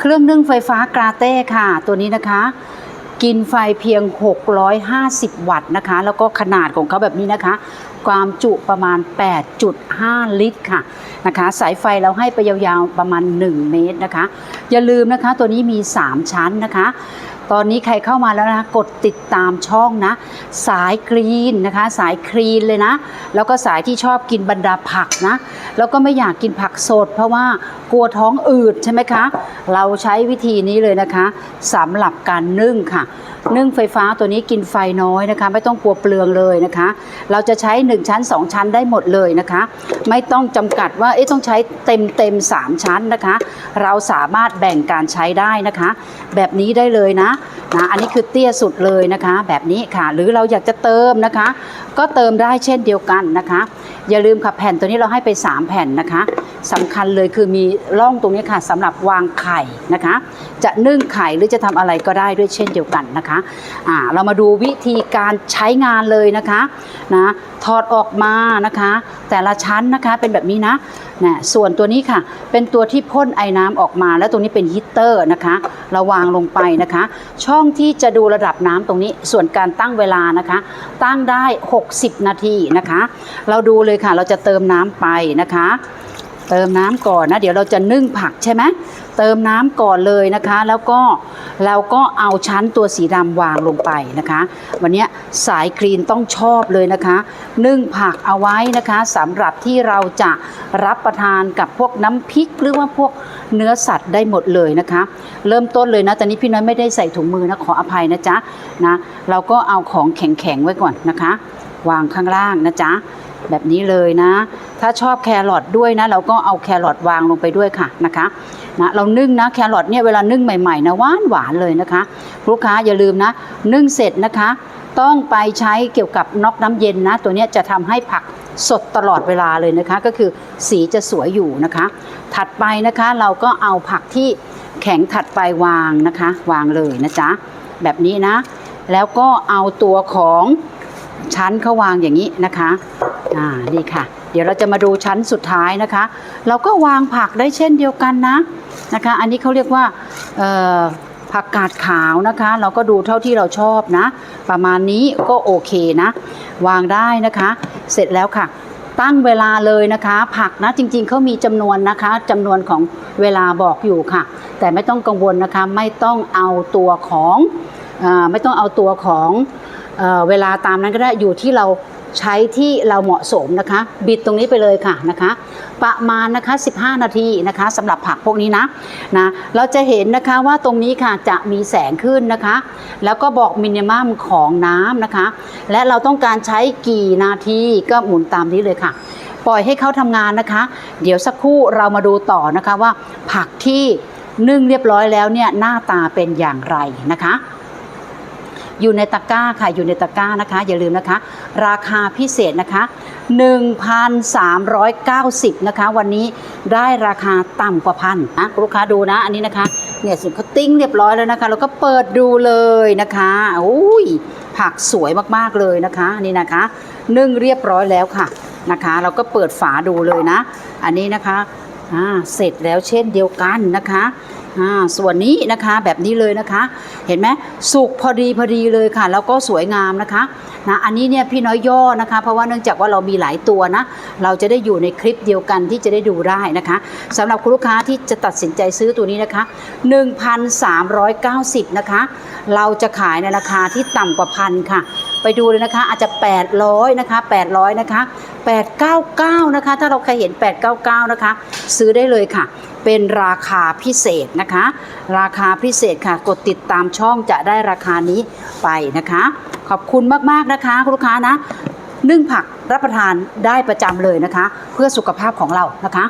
เครื่องนึ่งไฟฟ้ากราเต้ค่ะ ตัวนี้นะคะ กินไฟเพียง 650 วัตต์นะคะ แล้วก็ขนาดของเขาแบบนี้นะคะ ความจุประมาณ 8.5 ลิตรค่ะนะคะ สายไฟเราให้ไปยาวๆประมาณ 1 เมตรนะคะ อย่าลืมนะคะตัวนี้มี 3 ชั้นนะคะ ตอนนี้ใครเข้ามาแล้วนะกดติดตามช่องนะ สายกรีนนะคะ สายครีนเลยนะ แล้วก็สายที่ชอบกินบรรดาผักนะ แล้วก็ไม่อยากกินผักสด เพราะว่ากลัวท้องอืดใช่ไหมคะ เราใช้วิธีนี้เลยนะคะสำหรับการนึ่งค่ะ นึ่งไฟฟ้าตัวนี้กินไฟน้อยนะคะ ไม่ต้องกลัวเปลืองเลยนะคะ เราจะใช้ 1 ชั้น 2 ชั้นได้หมดเลยนะคะ ไม่ต้องจำกัดว่าเอ๊ะต้องใช้เต็มเต็มๆสามชั้นนะคะ เราสามารถแบ่งการใช้ได้นะคะ แบบนี้ได้เลยนะนะอันนี้คือเตี้ยสุดเลยนะคะ แบบนี้ค่ะ หรือเราอยากจะเติมนะคะ ก็เติมได้เช่นเดียวกันนะคะ อย่าลืมค่ะแผ่นตัวนี้เราให้ไป 3 แผ่นนะคะสำคัญเลยคือมีร่องตรงนี้ค่ะสำหรับวางไข่นะคะ จะนึ่งไข่หรือจะทำอะไรก็ได้ด้วยเช่นเดียวกันนะคะอ่าเรามาดูวิธีการใช้งานเลยนะคะนะถอดออกมานะคะ แต่ละชั้นนะคะเป็นแบบนี้นะนะส่วนตัวนี้ค่ะ เป็นตัวที่พ่นไอ้น้ำออกมา แล้วตรงนี้เป็นฮีตเตอร์นะคะเราวางลงไปนะคะ ช่องที่จะดูระดับน้ำตรงนี้ส่วนการตั้งเวลานะคะ ตั้งได้ 60 นาทีนะคะ เราดูเลยค่ะ เราจะเติมน้ำไปนะคะ เติมน้ำก่อนนะเดี๋ยวเราจะนึ่งผักใช่ไหมเติมน้ำก่อนเลยนะคะ แล้วก็เราก็เอาชั้นตัวสีดำวางลงไปนะคะ วันนี้สายกรีนต้องชอบเลยนะคะ นึ่งผักเอาไว้นะคะสำหรับที่เราจะรับประทานกับพวกน้ำพริกหรือว่าพวกเนื้อสัตว์ได้หมดเลยนะคะ เริ่มต้นเลยนะตอนนี้พี่น้อยไม่ได้ใส่ถุงมือนะขออภัยนะจ๊ะนะเราก็เอาของแข็งๆไว้ก่อนนะคะ วางข้างล่างนะจ๊ะ แบบนี้เลยนะ ถ้าชอบแครอทด้วยนะ เราก็เอาแครอทวางลงไปด้วยค่ะนะคะนะเรานึ่งนะแครอทเนี่ยเวลานึ่งใหม่ๆนะหวานหวานๆเลยนะคะลูกค้าอย่าลืมนะ นึ่งเสร็จนะคะ ต้องไปใช้เกี่ยวกับน็อกน้ำเย็นนะ ตัวนี้จะทำให้ผักสดตลอดเวลาเลยนะคะ ก็คือสีจะสวยอยู่นะคะ ถัดไปนะคะเราก็เอาผักที่แข็งถัดไปวางนะคะ วางเลยนะจ๊ะแบบนี้นะ แล้วก็เอาตัวของ ชั้นเขาวางอย่างนี้นะคะอ่านี่ค่ะ เดี๋ยวเราจะมาดูชั้นสุดท้ายนะคะ เราก็วางผักได้เช่นเดียวกันนะนะคะ อันนี้เขาเรียกว่าผักกาดขาวนะคะ เราก็ดูเท่าที่เราชอบนะ ประมาณนี้ก็โอเคนะ วางได้นะคะ เสร็จแล้วค่ะ ตั้งเวลาเลยนะคะ ผักนะจริงๆเขามีจำนวนนะคะจำนวนของเวลาบอกอยู่ค่ะ แต่ไม่ต้องกังวลนะคะ ไม่ต้องเอาตัวของอไม่ต้องเอาตัวของ เเวลาตามนั้นก็ได้อยู่ที่เราใช้ที่เราเหมาะสมนะคะ บิดตรงนี้ไปเลยค่ะนะคะ ประมาณนะคะ 15 นาทีนะคะสำหรับผักพวกนี้นะนะเราจะเห็นนะคะว่าตรงนี้ค่ะจะมีแสงขึ้นนะคะ แล้วก็บอกมินิมัมของน้ำนะคะ และเราต้องการใช้กี่นาทีก็หมุนตามนี้เลยค่ะ ปล่อยให้เขาทำงานนะคะ เดี๋ยวสักครู่เรามาดูต่อนะคะว่าผักที่นึ่งเรียบร้อยแล้วเนี่ยหน้าตาเป็นอย่างไรนะคะ อยู่ในตะกร้าค่ะอยู่ในตะกร้านะคะ อย่าลืมนะคะ ราคาพิเศษนะคะ 1,390 นะคะ วันนี้ได้ราคาต่ำกว่าพันนะลูกค้าดูนะอันนี้นะคะเนี่ยสุดเขาติ้งเรียบร้อยแล้วนะคะ แล้วก็เปิดดูเลยนะคะอุ้ยผักสวยมากๆเลยนะคะนี่นะคะนึ่งเรียบร้อยแล้วค่ะนะคะ เราก็เปิดฝาดูเลยนะ อันนี้นะคะอ่าเสร็จแล้วเช่นเดียวกันนะคะ อ่าส่วนนี้นะคะแบบนี้เลยนะคะ เห็นไหมสุกพอดีพอดีเลยค่ะ แล้วก็สวยงามนะคะนะอันนี้เนี่ยพี่น้อยย่อนะคะ เพราะว่าเนื่องจากว่าเรามีหลายตัวนะ เราจะได้อยู่ในคลิปเดียวกันที่จะได้ดูได้นะคะสำหรับคุณลูกค้าที่จะตัดสินใจซื้อตัวนี้นะคะ 1,390 นะคะ เราจะขายในราคาที่ต่ำกว่าพันค่ะ ไปดูเลยนะคะ อาจจะ 800นะคะ800นะคะ899นะคะ ถ้าเราเคยเห็น 899นะคะ ซื้อได้เลยค่ะ เป็นราคาพิเศษนะคะ ราคาพิเศษค่ะ กดติดตามช่องจะได้ราคานี้ไปนะคะ ขอบคุณมากๆนะคะคุณลูกค้านะนึ่งผักรับประทานได้ประจำเลยนะคะ เพื่อสุขภาพของเรานะคะ